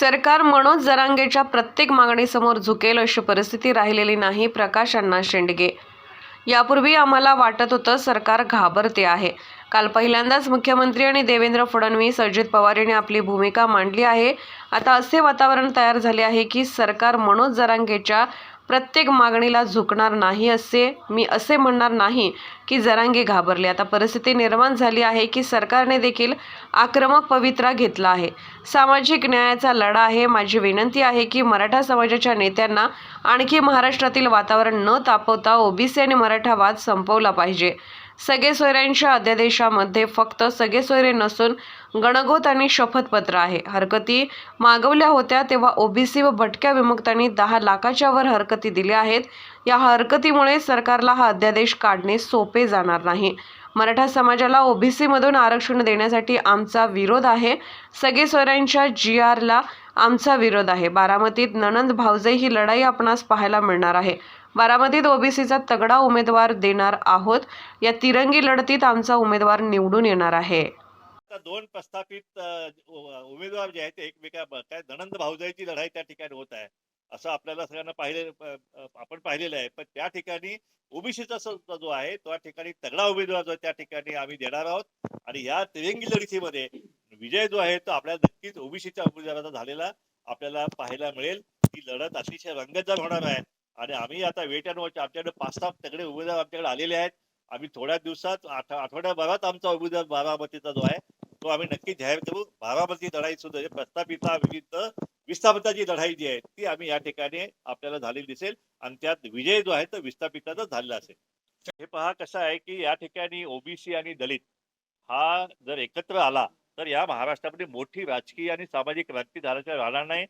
सरकार मनोज जरांगेच्या प्रत्येक मागणीसमोर झुकेल अशी परिस्थिती राहिलेली नाही प्रकाश अण्णा शेंडगे. यापूर्वी आम्हाला वाटत होतं सरकार घाबरते आहे. काल पहिल्यांदाच मुख्यमंत्री आणि देवेंद्र फडणवीस अजित पवार यांनी आपली भूमिका मांडली आहे. आता असे वातावरण तयार झाले आहे की सरकार मनोज जरांगेच्या प्रत्येक मागणीला झुकणार नाही असे मी असे म्हणणार नाही की जरांगे घाबरले. आता परिस्थिती निर्माण झाली आहे की सरकारने देखील आक्रमक पवित्रा घेतला आहे. सामाजिक न्यायाचा लढा आहे. माझी विनंती आहे की मराठा समाजाच्या नेत्यांना आणखी महाराष्ट्रातील वातावरण न तापवता ओबीसी आणि मराठा वाद संपवला पाहिजे. सगळे सोयऱ्यांच्या अध्यादेशामध्ये फक्त सगळे सोयरे नसून गणगोत आणि शपथपत्र आहे. हरकती मागवल्या होत्या तेव्हा ओबीसी व भटक्या विमुक्तांनी दहा लाखाच्या वर हरकती दिल्या आहेत. या हरकतीमुळे सरकारला हा अध्यादेश काढणे सोपे जाणार नाही. मराठा समाजाला ओबीसीमधून आरक्षण देण्यासाठी आमचा विरोध आहे. सगळे सोयऱ्यांच्या जी आरला आमचा विरोध आहे. बारामतीत ननंद भावजे ही लढाई आपणास पाहायला मिळणार आहे. बारामतीत ओबीसीचा तगडा उमेदवार देणार आहोत. या तिरंगी लढतीत आमचा उमेदवार निवडून येणार आहे. दोन प्रस्थापित उमेदवार जे आहेत ते एकमेका धनंद काय ननंद भाऊजाईची लढाई त्या ठिकाणी होत आहे. असं आपल्याला सगळ्यांना पाहिले आपण पाहिलेलं आहे. पण त्या ठिकाणी ओबीसीचा जो आहे त्या ठिकाणी तगडा उमेदवार जो त्या ठिकाणी आम्ही देणार आहोत. आणि या तिरंगी लढतीमध्ये विजय जो आहे तो आपल्याला नक्कीच ओबीसीच्या उमेदवाराचा झालेला आपल्याला पाहायला मिळेल. ही लढत अतिशय रंगतदार होणार आहे. आणि आम्ही आता वेट अँड वॉच आमच्याकडे पाच सहा तगडे उमेदवार आमच्याकडे आलेले आहेत. आम्ही थोड्या दिवसात आठ आठवड्याभरात आमचा उमेदवार बारामतीचा जो आहे तो आम्ही नक्की जाहीर करू. बारामती लढाई सुद्धा प्रस्थापिता विरुद्ध विस्थापिताची लढाई जी आहे ती आम्ही या ठिकाणी आपल्याला झालेली दिसेल. आणि त्यात विजय जो आहे तो विस्थापिताचा झालेला असेल. हे पहा कसं आहे की या ठिकाणी ओबीसी आणि दलित हा जर एकत्र आला तर या महाराष्ट्रामध्ये मोठी राजकीय आणि सामाजिक क्रांती झाल्याशिवाय राहणार नाही.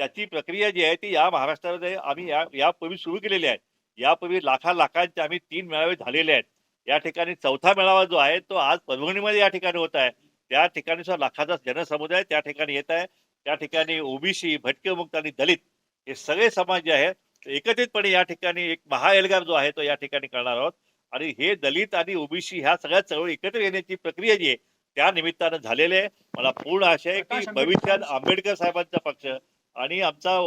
त्याची प्रक्रिया जी आहे ती या महाराष्ट्रामध्ये आम्ही या यापूर्वी सुरू केलेली आहे. यापूर्वी लाखा लाखांचे आम्ही तीन मेळावे झालेले आहेत. या ठिकाणी चौथा मेळावा जो आहे तो आज परभणीमध्ये या ठिकाणी होत आहे. त्या ठिकाणी सुद्धा लाखाचा जनसमुदाय त्या ठिकाणी येत आहे. त्या ठिकाणी ओबीसी भटके मुक्त आणि दलित हे सगळे समाज जे आहेत एकत्रितपणे या ठिकाणी एक महाएल्गार जो आहे तो या ठिकाणी करणार आहोत. आणि हे दलित आणि ओबीसी ह्या सगळ्या चळवळी एकत्र येण्याची प्रक्रिया जी आहे त्या निमित्तानं झालेली आहे. मला पूर्ण आशा आहे की भविष्यात आंबेडकर साहेबांचा पक्ष आणि आमचा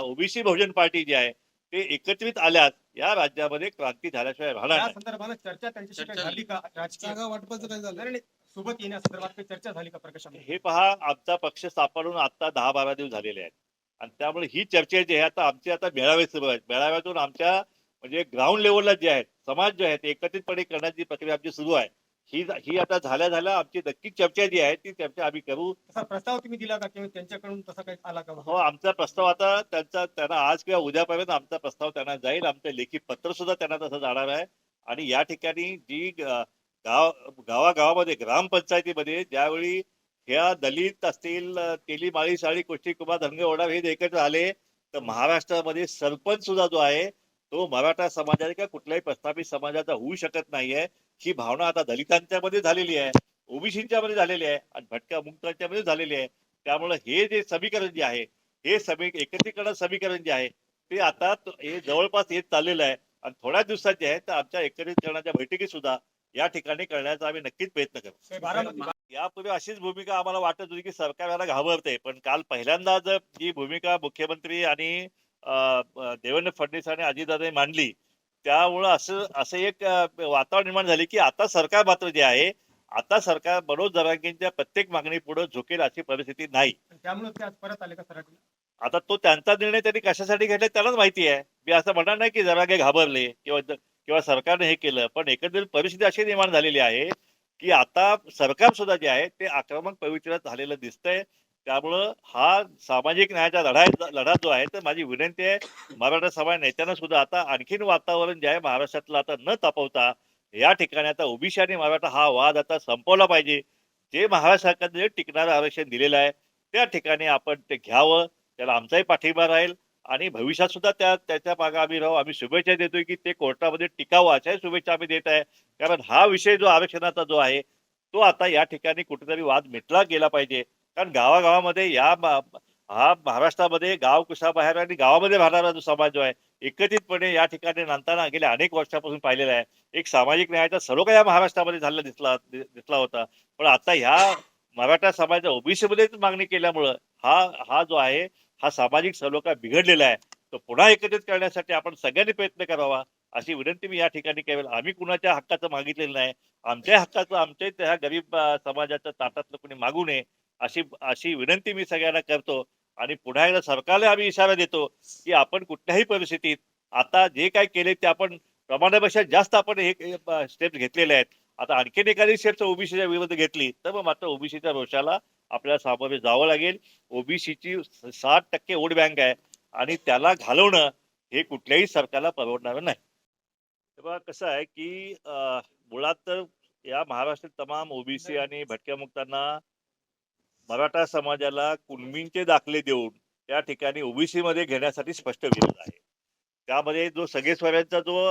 ओबीसी बहुजन पार्टी जी आहे ते एकत्रित आल्यास या राज्यामध्ये क्रांती झाल्याशिवाय राहणार या नाही. संदर्भात चर्चा त्यांच्याशी काही चर्चा झाली का? राजकीय जागा वाटपाचं काय झालं. नाही, नाही, सोबत येण्यासंदर्भात काही चर्चा झाली का प्रकाशामध्ये? हे पहा आमचा पक्ष स्थापन आता दहा बारा दिवस झालेले आहेत. आणि त्यामुळे ही चर्चा जी आहे आता आमची आता मेळावे सुरू आहेत मेळाव्यातून आमच्या म्हणजे ग्राउंड लेवलला जे आहेत समाज जे आहेत एकत्रितपणे करण्याची प्रक्रिया आमची सुरू आहे. ही ही आता झाल्या झाल्या आमची नक्की चर्चा जी आहे ती चर्चा आम्ही करू. तसा प्रस्ताव तुम्ही दिला का? किंवा त्यांच्याकडून तसा काही आला का? हो आमचा प्रस्ताव आता त्यांचा त्यांना आज किंवा उद्यापर्यंत आमचा प्रस्ताव त्यांना जाईल. आमचं लेखी पत्र सुद्धा त्यांना तसं जाणार आहे. आणि या ठिकाणी जी गाव गावागावामध्ये ग्रामपंचायतीमध्ये ज्यावेळी ह्या दलित असतील तेली माळी साळी कुष्टी कुमार धनगे ओढाव हे एकत्र आले तर महाराष्ट्रामध्ये सरपंच सुद्धा जो आहे तो मराठा समाजाचा किंवा कुठल्याही प्रस्थापित समाजाचा होऊ शकत नाहीये. ही भावना आता दलितांच्या मध्ये झालेली आहे ओबीसीच्या मध्ये झालेली आहे आणि भटक्या मुक्तांच्या मध्ये झालेली आहे. त्यामुळे हे जे समीकरण जे आहे हे समी एकत्रीकरण समीकरण जे आहे ते आता हे जवळपास येत चाललेलं आहे. आणि थोड्या दिवसात जे आहे तर आमच्या एकत्रीकरणाच्या बैठकी सुद्धा या ठिकाणी करण्याचा आम्ही नक्कीच प्रयत्न करू यापूर्वी अशीच भूमिका आम्हाला वाटत होती की सरकार याला घाबरते पण काल पहिल्यांदा जर जी भूमिका मुख्यमंत्री आणि देवेंद्र फडणवीस आणि अजितदादांनी मांडली त्यामुळं असं असं एक वातावरण निर्माण झाले की आता सरकार मात्र जे आहे आता सरकार मनोज जरांगेंच्या प्रत्येक मागणी पुढे झुकेल अशी परिस्थिती नाही. त्यामुळे ते आज परत आले का आता तो त्यांचा निर्णय त्यांनी कशासाठी घेतला त्यालाच माहिती आहे. मी असं म्हणणार नाही की जरांगे घाबरले किंवा किंवा सरकारने हे केलं पण एकंदरीत परिस्थिती अशी निर्माण झालेली आहे की आता सरकार सुद्धा जे आहे ते आक्रमक पवित्र झालेलं दिसतंय. त्यामुळं हा सामाजिक न्यायाचा लढा लढा जो आहे तर माझी विनंती आहे मराठा समाज नेत्यांना सुद्धा आता आणखीन वातावरण जे आहे महाराष्ट्रातलं आता न तापवता या ठिकाणी आता ओबीसी आणि मराठा हा वाद आता संपवला पाहिजे. जे महाराष्ट्र सरकारने जे टिकणारं आरक्षण दिलेलं आहे त्या ठिकाणी आपण ते घ्यावं त्याला आमचाही पाठिंबा राहील आणि भविष्यात सुद्धा त्या त्याच्यामागे आम्ही राहू. आम्ही शुभेच्छा देतोय की ते कोर्टामध्ये टिकावं अशाही शुभेच्छा आम्ही देत आहे. कारण हा विषय जो आरक्षणाचा जो आहे तो आता या ठिकाणी कुठेतरी वाद मिटला गेला पाहिजे. कारण गावागावामध्ये या हा महाराष्ट्रामध्ये गाव कुशाबाहेर आणि गावामध्ये राहणारा जो समाज जो आहे एकत्रितपणे या ठिकाणी नांदताना गेल्या अनेक वर्षापासून पाहिलेला आहे. एक सामाजिक न्यायाचा सर्व काही या महाराष्ट्रामध्ये झालेला दिसला दिसला होता. पण आता ह्या मराठा समाजाच्या ओबीसी मध्येच मागणी केल्यामुळं हा हा जो आहे हा सामाजिक सलोखा बिघडलेला आहे. तो पुन्हा एकत्रित करण्यासाठी आपण सगळ्यांनी प्रयत्न करावा अशी विनंती मी या ठिकाणी केली. आम्ही कुणाच्या हक्काचं मागितलेलं नाही. आमच्या हक्काचं आमच्या त्या गरीब समाजाच्या ताटातलं कुणी मागू नये. अशी अशी विनंती मी सगळ्यांना करतो आणि पुन्हा एकदा सरकारला आम्ही इशारा देतो की आपण कुठल्याही परिस्थितीत आता जे काय केले ते आपण प्रमाणापेक्षा जास्त आपण हे स्टेप्स घेतलेले आहेत. आता आणखीन एखादी स्टेप्स ओबीसीच्या विरुद्ध घेतली तर मग मात्र ओबीसीच्या रोषाला आपल्याला सामोरे जावं लागेल. ओबीसीची साठ टक्के वोट बँक आहे आणि त्याला घालवणं हे कुठल्याही सरकारला परवडणार नाही. तेव्हा कसं आहे की मुळात तर या महाराष्ट्रात तमाम ओबीसी आणि भटक्या मुक्तांना मराठा समाजाला कुणबींचे दाखले देऊन त्या ठिकाणी ओबीसी मध्ये घेण्यासाठी स्पष्ट विरोध आहे. त्यामध्ये जो सगळेस्वाऱ्यांचा जो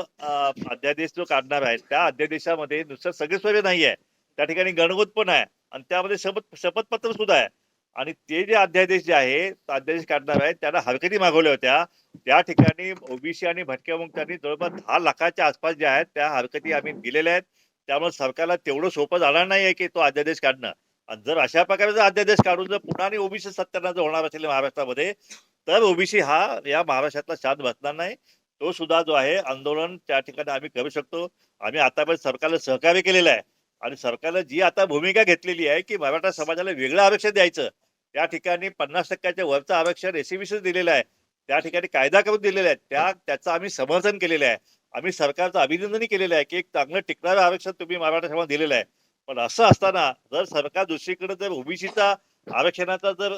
अध्यादेश जो काढणार आहे त्या अध्यादेशामध्ये नुसतं सगळेस्वारे नाही आहे. त्या ठिकाणी गणगोत पण आहे आणि त्यामध्ये शपथ शपथपत्र सुद्धा आहे. आणि ते जे अध्यादेश जे आहे अध्यादेश काढणार आहे त्याला हरकती मागवल्या होत्या. त्या ठिकाणी ओबीसी आणि भटक्या मुक्तांनी जवळपास दहा लाखाच्या आसपास ज्या आहेत त्या हरकती आम्ही दिलेल्या आहेत. त्यामुळे सरकारला तेवढं सोपं जाणार नाही आहे की तो अध्यादेश काढणं. जर अशा प्रकारे जर अध्यादेश काढून जर पुन्हा आणि ओबीसी सत्याना जर होणार असेल महाराष्ट्रामध्ये तर ओबीसी हा या महाराष्ट्रातला शांत बसणार नाही. तो सुद्धा जो आहे आंदोलन त्या ठिकाणी आम्ही करू शकतो. आम्ही आतापर्यंत सरकारला सहकार्य केलेलं आहे. आणि सरकारनं जी आता भूमिका घेतलेली आहे की मराठा समाजाला वेगळं आरक्षण द्यायचं त्या ठिकाणी पन्नास टक्क्याच्या वरचं आरक्षण एसीबीसी दिलेलं आहे. त्या ठिकाणी कायदा करून दिलेला आहे. त्या त्याचं आम्ही समर्थन केलेलं आहे. आम्ही सरकारचं अभिनंदनही केलेलं आहे की एक चांगलं टिकणारं आरक्षण तुम्ही मराठा समाज दिलेलं आहे. पण असं असताना जर सरकार दुसरीकडे जर ओबीसीचा आरक्षणाचा जर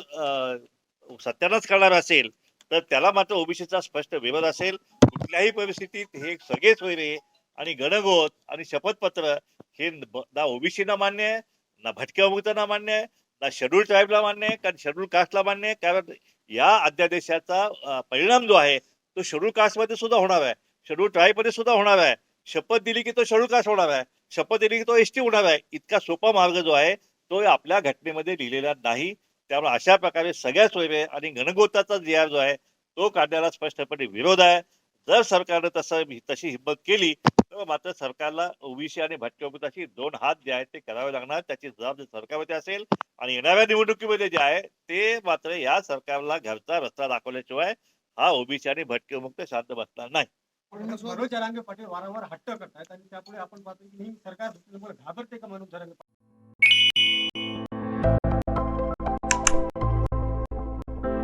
सत्यानाच करणार असेल तर त्याला मात्र ओबीसीचा स्पष्ट विरोध असेल. कुठल्याही परिस्थितीत हे सगळे सोयरे आणि गणगोत आणि शपथपत्र हे ना ओबीसीना मान्य आहे ना भटक्या मुक्तांना मान्य आहे ना शेड्यूल ट्राईबला मान्य आहे कारण शेड्यूल कास्टला मान्य आहे. कारण या अध्यादेशाचा परिणाम जो आहे तो शेड्यूल कास्टमध्ये सुद्धा होणार आहे. शेड्यूल ट्राईबमध्ये सुद्धा होणार आहे. शपथ दिली की तो शेड्यूल कास्ट होणार आहे. शपथ दिली की तो एसटी होणार आहे. इतका सोपा मार्ग जो आहे तो आपल्या घटनेमध्ये लिहिलेला नाही. त्यामुळे अशा प्रकारे सगळ्या सोयरे आणि घनगोताचा जी जो आहे तो काढण्याला स्पष्टपणे विरोध आहे. जर सरकारनं तसं तशी हिंमत केली तर मात्र सरकारला ओबीसी आणि भटक्यामुक्ताची दोन हात जे आहेत ते करावे लागणार. त्याची जबाबदारी सरकारमध्ये असेल आणि येणाऱ्या निवडणुकीमध्ये जे आहे ते मात्र या सरकारला घरचा रस्ता दाखवल्याशिवाय हा ओबीसी आणि भटक्यमुक्त शांत बसणार नाही. मनोज जरांगे पाटील वारंवार हट्ट करतायत आणि त्यापुढे आपण पाहतो की सरकार घाबरते का मनोज जरांगे पाटील